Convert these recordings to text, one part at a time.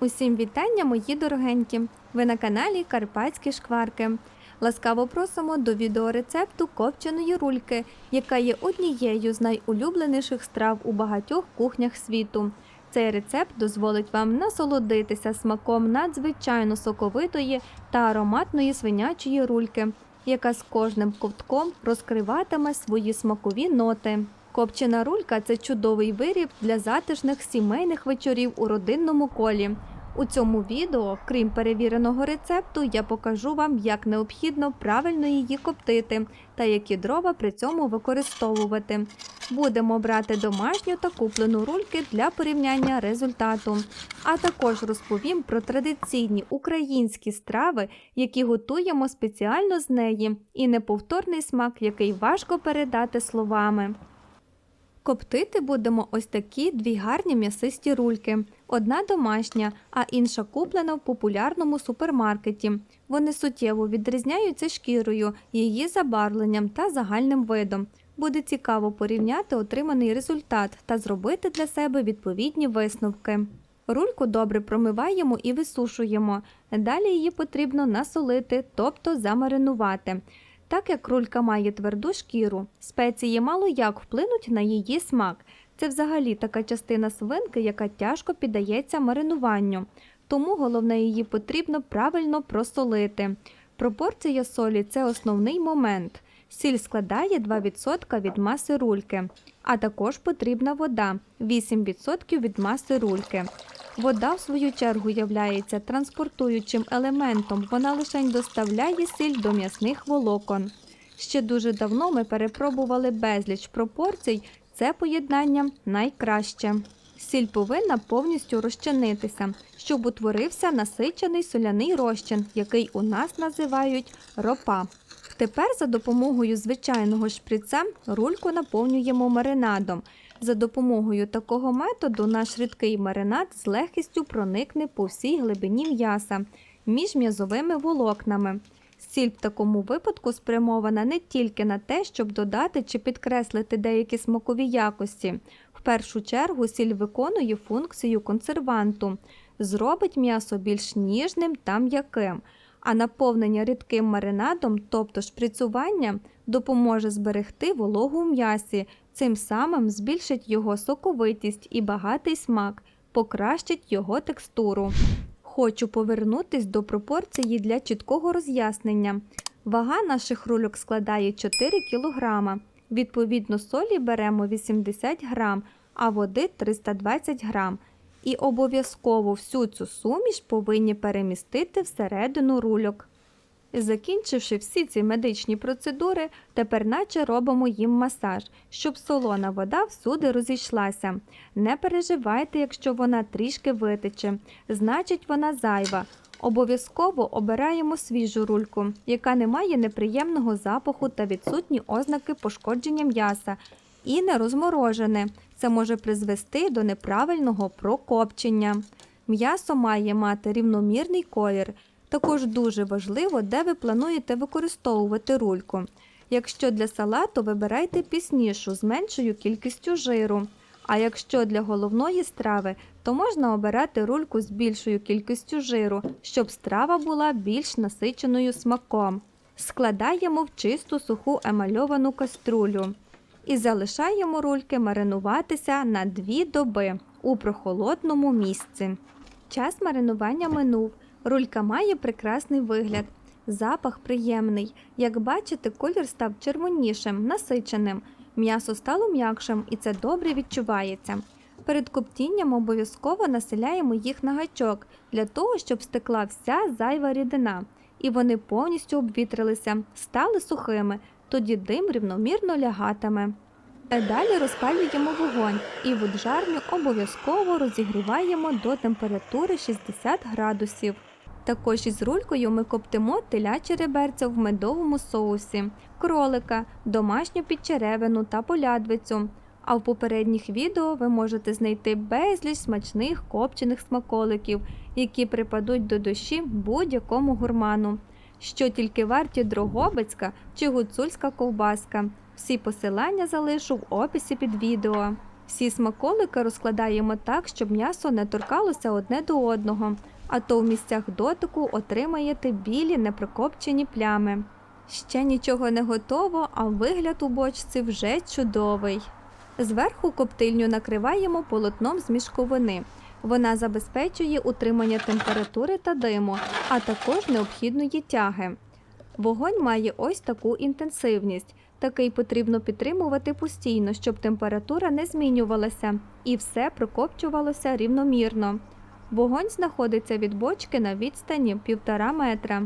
Усім вітання, мої дорогенькі! Ви на каналі Карпатські шкварки. Ласкаво просимо до відеорецепту копченої рульки, яка є однією з найулюбленіших страв у багатьох кухнях світу. Цей рецепт дозволить вам насолодитися смаком надзвичайно соковитої та ароматної свинячої рульки, яка з кожним ковтком розкриватиме свої смакові ноти. Копчена рулька це чудовий виріб для затишних сімейних вечорів у родинному колі. У цьому відео, крім перевіреного рецепту, я покажу вам, як необхідно правильно її коптити та які дрова при цьому використовувати. Будемо брати домашню та куплену рульки для порівняння результату. А також розповім про традиційні українські страви, які готуємо спеціально з неї, і неповторний смак, який важко передати словами. Коптити будемо ось такі дві гарні м'ясисті рульки. Одна домашня, а інша куплена в популярному супермаркеті. Вони суттєво відрізняються шкірою, її забарвленням та загальним видом. Буде цікаво порівняти отриманий результат та зробити для себе відповідні висновки. Рульку добре промиваємо і висушуємо. Далі її потрібно насолити, тобто замаринувати. Так як рулька має тверду шкіру, спеції мало як вплинуть на її смак. Це взагалі така частина свинки, яка тяжко піддається маринуванню, тому головне її потрібно правильно просолити. Пропорція солі це основний момент. Сіль складає 2% від маси рульки, а також потрібна вода 8% від маси рульки. Вода, в свою чергу, являється транспортуючим елементом, вона лише доставляє сіль до м'ясних волокон. Ще дуже давно ми перепробували безліч пропорцій, це поєднання найкраще. Сіль повинна повністю розчинитися, щоб утворився насичений соляний розчин, який у нас називають ропа. Тепер за допомогою звичайного шприца рульку наповнюємо маринадом. За допомогою такого методу наш рідкий маринад з легкістю проникне по всій глибині м'яса між м'язовими волокнами. Сіль в такому випадку спрямована не тільки на те, щоб додати чи підкреслити деякі смакові якості. В першу чергу сіль виконує функцію консерванту, зробить м'ясо більш ніжним та м'яким, а наповнення рідким маринадом, тобто шприцування, допоможе зберегти вологу в м'ясі, цим самим збільшить його соковитість і багатий смак, покращить його текстуру. Хочу повернутись до пропорції для чіткого роз'яснення. Вага наших рульок складає 4 кг. Відповідно, солі беремо 80 г, а води 320 г. І обов'язково всю цю суміш повинні перемістити всередину рульок. Закінчивши всі ці медичні процедури, тепер наче робимо їм масаж, щоб солона вода всюди розійшлася. Не переживайте, якщо вона трішки витече, значить вона зайва. Обов'язково обираємо свіжу рульку, яка не має неприємного запаху та відсутні ознаки пошкодження м'яса, і не розморожене. Це може призвести до неправильного прокопчення. М'ясо має мати рівномірний колір. Також дуже важливо, де ви плануєте використовувати рульку. Якщо для салату вибирайте піснішу з меншою кількістю жиру. А якщо для головної страви, то можна обирати рульку з більшою кількістю жиру, щоб страва була більш насиченою смаком. Складаємо в чисту суху емальовану каструлю і залишаємо рульки маринуватися на 2 доби у прохолодному місці. Час маринування минув. Рулька має прекрасний вигляд, запах приємний. Як бачите, колір став червонішим, насиченим, м'ясо стало м'якшим і це добре відчувається. Перед коптінням обов'язково населяємо їх на гачок для того, щоб стекла вся зайва рідина, і вони повністю обвітрилися, стали сухими, тоді дим рівномірно лягатиме. Далі розпалюємо вогонь і воджарню обов'язково розігріваємо до температури 60 градусів. Також із рулькою ми коптимо телячі реберця в медовому соусі, кролика, домашню підчеревину та полядвицю. А в попередніх відео ви можете знайти безліч смачних копчених смаколиків, які припадуть до душі будь-якому гурману. Що тільки варті дрогобицька чи гуцульська ковбаска. Всі посилання залишу в описі під відео. Всі смаколики розкладаємо так, щоб м'ясо не торкалося одне до одного, а то в місцях дотику отримаєте білі непрокопчені плями. Ще нічого не готово, а вигляд у бочці вже чудовий. Зверху коптильню накриваємо полотном з мішковини. Вона забезпечує утримання температури та диму, а також необхідної тяги. Вогонь має ось таку інтенсивність. Такий потрібно підтримувати постійно, щоб температура не змінювалася і все прокопчувалося рівномірно. Вогонь знаходиться від бочки на відстані 1,5 метра.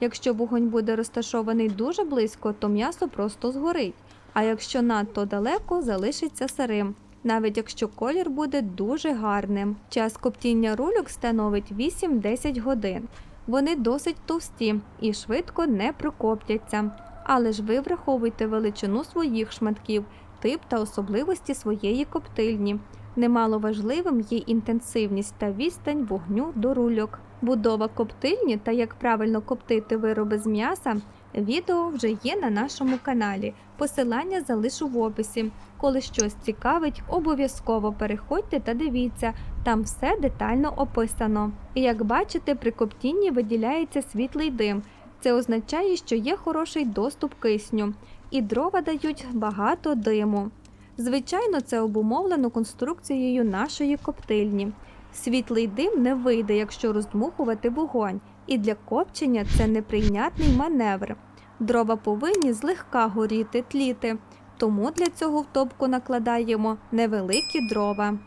Якщо вогонь буде розташований дуже близько, то м'ясо просто згорить, а якщо надто далеко, залишиться сирим, навіть якщо колір буде дуже гарним. Час коптіння рульок становить 8-10 годин. Вони досить товсті і швидко не прокоптяться. Але ж ви враховуйте величину своїх шматків, тип та особливості своєї коптильні. Немало важливим є інтенсивність та відстань вогню до рульок. Будова коптильні та як правильно коптити вироби з м'яса. Відео вже є на нашому каналі. Посилання залишу в описі. Коли щось цікавить, обов'язково переходьте та дивіться, там все детально описано. І як бачите, при коптінні виділяється світлий дим. Це означає, що є хороший доступ кисню, і дрова дають багато диму. Звичайно, це обумовлено конструкцією нашої коптильні. Світлий дим не вийде, якщо роздмухувати вогонь, і для копчення це неприйнятний маневр. Дрова повинні злегка горіти, тліти, тому для цього в топку накладаємо невеликі дрова.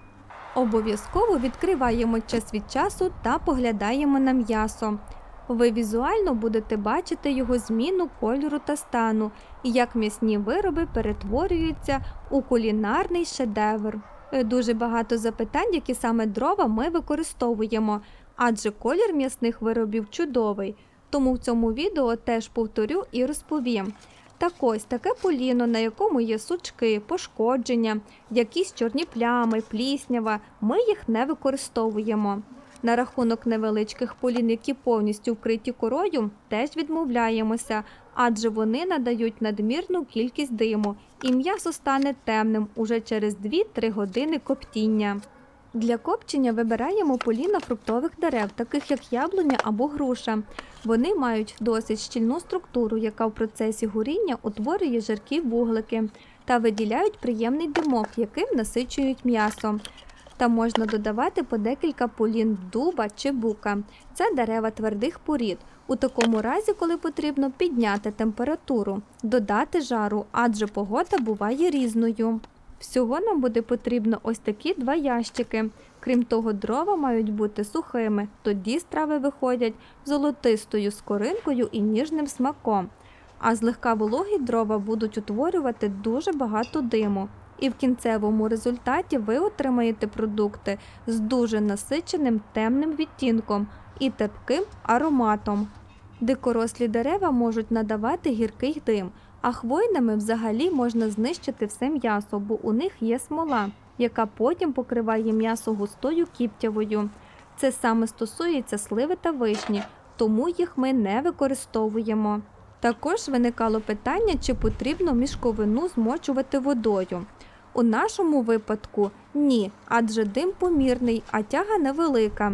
Обов'язково відкриваємо час від часу та поглядаємо на м'ясо. Ви візуально будете бачити його зміну кольору та стану, і як м'ясні вироби перетворюються у кулінарний шедевр. Е, Дуже багато запитань, які саме дрова ми використовуємо, адже колір м'ясних виробів чудовий. Тому в цьому відео теж повторю і розповім. Так ось таке поліно, на якому є сучки, пошкодження, якісь чорні плями, пліснява, ми їх не використовуємо. На рахунок невеличких полін, які повністю вкриті корою, теж відмовляємося, адже вони надають надмірну кількість диму, і м'ясо стане темним уже через 2-3 години коптіння. Для копчення вибираємо поліна фруктових дерев, таких як яблуня або груша. Вони мають досить щільну структуру, яка в процесі горіння утворює жаркі вуглики та виділяють приємний димок, яким насичують м'ясо. Та можна додавати по декілька полін дуба чи бука. Це дерева твердих порід. У такому разі, коли потрібно підняти температуру, додати жару, адже погода буває різною. Всього нам буде потрібно ось такі два ящики. Крім того, дрова мають бути сухими, тоді страви виходять золотистою скоринкою і ніжним смаком. А злегка вологі дрова будуть утворювати дуже багато диму. І в кінцевому результаті ви отримаєте продукти з дуже насиченим темним відтінком і терпким ароматом. Дикорослі дерева можуть надавати гіркий дим, а хвойними взагалі можна знищити все м'ясо, бо у них є смола, яка потім покриває м'ясо густою кіптявою. Це саме стосується сливи та вишні, тому їх ми не використовуємо. Також виникало питання, чи потрібно мішковину змочувати водою. У нашому випадку ні, адже дим помірний, а тяга невелика.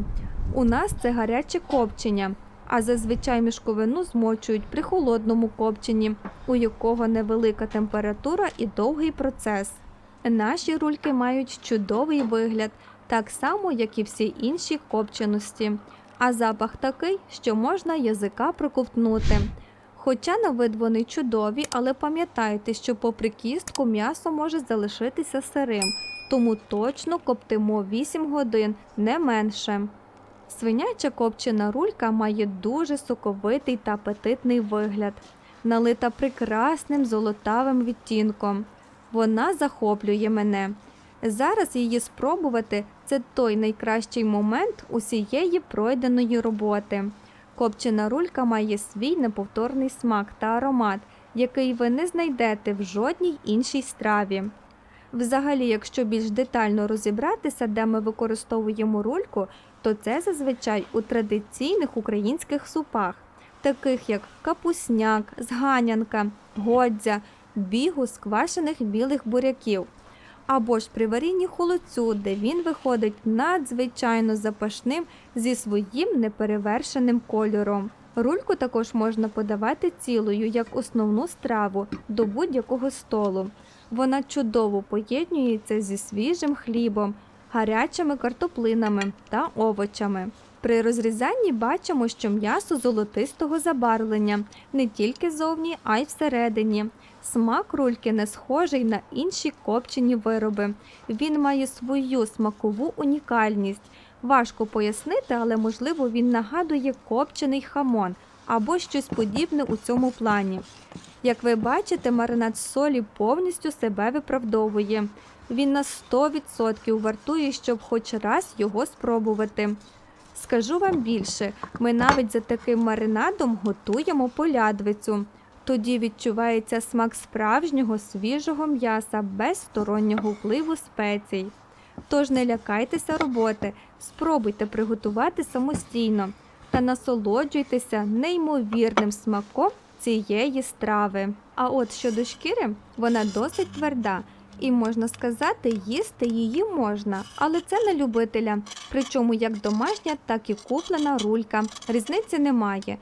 У нас це гаряче копчення, а зазвичай мішковину змочують при холодному копченні, у якого невелика температура і довгий процес. Наші рульки мають чудовий вигляд, так само, як і всі інші копченості, а запах такий, що можна язика проковтнути. Хоча на вид вони чудові, але пам'ятайте, що попри кістку м'ясо може залишитися сирим, тому точно коптимо 8 годин, не менше. Свиняча копчена рулька має дуже соковитий та апетитний вигляд, налита прекрасним золотавим відтінком. Вона захоплює мене. Зараз її спробувати це той найкращий момент усієї пройденої роботи. Копчена рулька має свій неповторний смак та аромат, який ви не знайдете в жодній іншій страві. Взагалі, якщо більш детально розібратися, де ми використовуємо рульку, то це зазвичай у традиційних українських супах, таких як капусняк, зганянка, годзя, бігу з квашених білих буряків. Або ж при варінні холодцю, де він виходить надзвичайно запашним зі своїм неперевершеним кольором. Рульку також можна подавати цілою як основну страву до будь-якого столу. Вона чудово поєднується зі свіжим хлібом, гарячими картоплинами та овочами. При розрізанні бачимо, що м'ясо золотистого забарвлення не тільки зовні, а й всередині. Смак рульки не схожий на інші копчені вироби. Він має свою смакову унікальність. Важко пояснити, але можливо він нагадує копчений хамон або щось подібне у цьому плані. Як ви бачите, маринад солі повністю себе виправдовує. Він на 100% вартує, щоб хоч раз його спробувати. Скажу вам більше, ми навіть за таким маринадом готуємо полядвицю. Тоді відчувається смак справжнього свіжого м'яса без стороннього впливу спецій. Тож не лякайтеся роботи, спробуйте приготувати самостійно та насолоджуйтеся неймовірним смаком цієї страви. А от щодо шкіри, вона досить тверда, і можна сказати, їсти її можна, але це на любителя. Причому як домашня, так і куплена рулька. Різниці немає.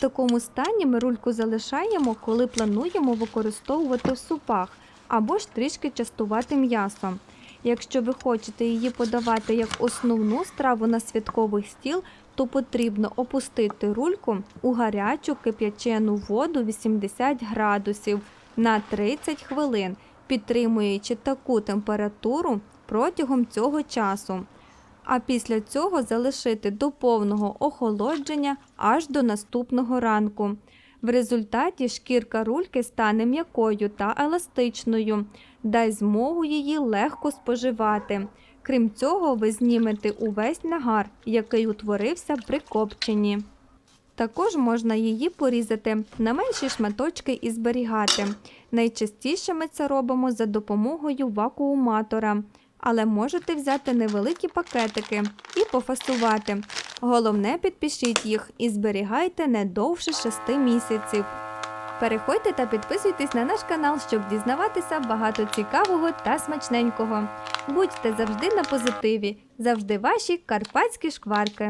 Такому стані ми рульку залишаємо, коли плануємо використовувати в супах або ж трішки частувати м'ясом. Якщо ви хочете її подавати як основну страву на святковий стіл, то потрібно опустити рульку у гарячу кип'ячену воду 80 градусів на 30 хвилин, підтримуючи таку температуру протягом цього часу. А після цього залишити до повного охолодження аж до наступного ранку. В результаті шкірка рульки стане м'якою та еластичною, дасть змогу її легко споживати. Крім цього, ви знімете увесь нагар, який утворився при копченні. Також можна її порізати на менші шматочки і зберігати. Найчастіше ми це робимо за допомогою вакууматора, але можете взяти невеликі пакетики і пофасувати. Головне, підпишіть їх і зберігайте не довше 6 місяців. Переходьте та підписуйтесь на наш канал, щоб дізнаватися багато цікавого та смачненького. Будьте завжди на позитиві, завжди ваші карпатські шкварки.